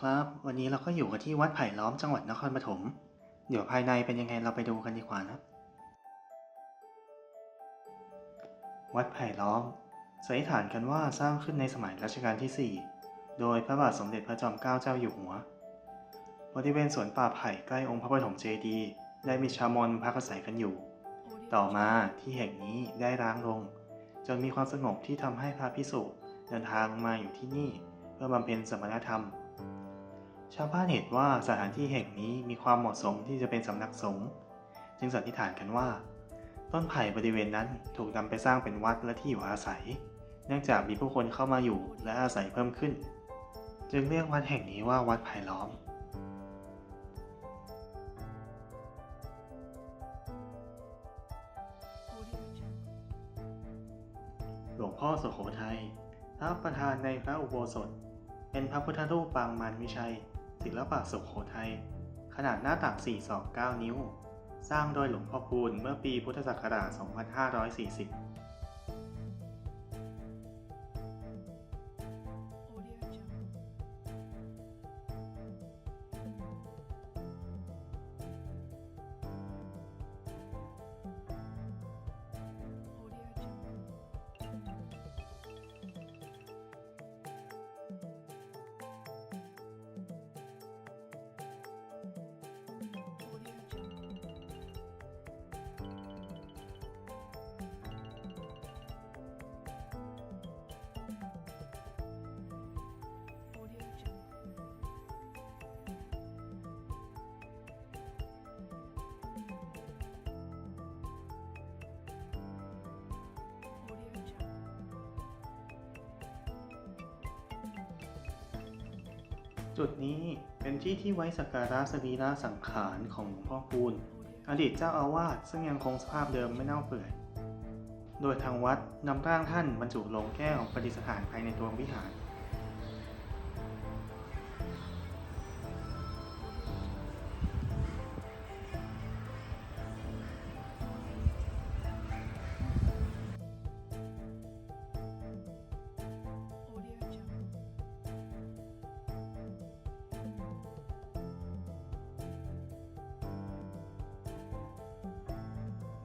ครับ วันนี้เราก็อยู่กันที่วัดไผ่ล้อมจังหวัดนครปฐม เดี๋ยวภายในเป็นยังไงเราไปดูกันดีกว่านะ วัดไผ่ล้อมสันนิษฐานกันว่าสร้างขึ้นในสมัยรัชกาลที่ 4 โดยพระบาทสมเด็จพระจอมเกล้าเจ้าอยู่หัว บริเวณสวนป่าไผ่ใกล้องค์พระปฐมเจดีย์ได้มีชาวมอญพักอาศัยกันอยู่ ต่อมาที่แห่งนี้ได้ร้างลง จนมีความสงบที่ทำให้พระพิสุเดินทางมาอยู่ที่นี่ เพื่อบำเพ็ญสมณธรรม ชาวบ้านเห็นว่าสถานที่แห่งนี้มีความเหมาะสมที่จะเป็นสำนักสงฆ์จึงสันนิษฐานกันว่า ต้นไผ่บริเวณนั้นถูกนำไปสร้างเป็นวัดและที่อยู่อาศัย เนื่องจากมีผู้คนเข้ามาอยู่และอาศัยเพิ่มขึ้น จึงเรียกวัดแห่งนี้ว่าวัดไผ่ล้อม หลวงพ่อสุโขทัยพระประธานในพระอุโบสถ เป็นพระพุทธรูปปางมารวิชัย ศิลปะสุโขทัย ขนาดหน้าตัก4ศอก9นิ้ว สร้างโดยหลวงพ่อคูณเมื่อปีพุทธศักราช 2540 จุดนี้เป็นที่ที่ไว้สักการะสรีระสังขารของหลวงพ่อคูณอดีตเจ้าอาวาสซึ่งยังคงสภาพเดิมไม่เน่าเปื่อย โดยทางวัดนำร่างท่านบรรจุลงแก้วประดิษฐานภายในตัววิหาร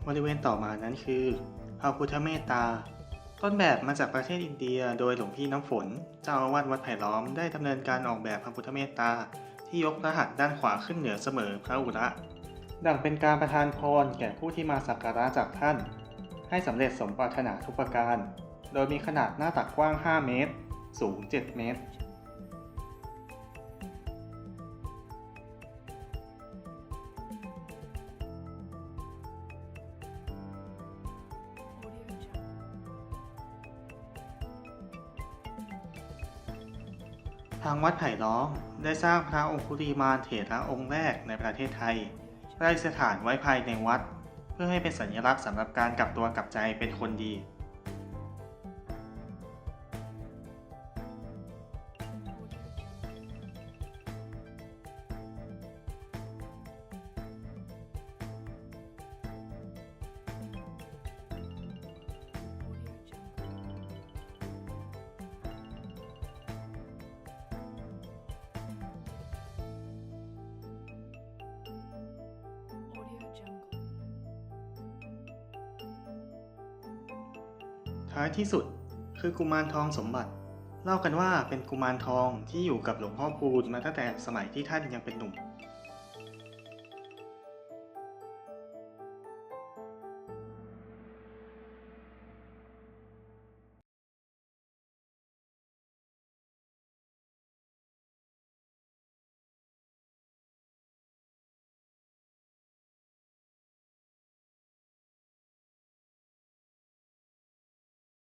บริเวณต่อมานั้นคือพระพุทธเมตตา ต้นแบบมาจากประเทศอินเดียโดยหลวงพี่น้ำฝน เจ้าอาวาสวัดไผ่ล้อมได้ดำเนินการออกแบบพระพุทธเมตตา ที่ยกพระหัตถ์ด้านขวาขึ้นเหนือเสมอพระอุระ ดังเป็นการประทานพรแก่ผู้ที่มาสักการะจากท่าน ให้สำเร็จสมปรารถนาทุกประการ โดยมีขนาดหน้าตักกว้าง 5 เมตร สูง 7 เมตร ทางวัดไผ่ล้อมได้สร้างพระองคุลีมานเถระองค์แรกในประเทศไทยได้สถานไว้ภายในวัด เพื่อให้เป็นสัญลักษณ์สำหรับการกลับตัวกลับใจเป็นคนดี ท้ายที่สุดคือกุมารทองสมบัติ เล่ากันว่าเป็นกุมารทองที่อยู่กับหลวงพ่อพูนมาตั้งแต่สมัยที่ท่านยังเป็นหนุ่ม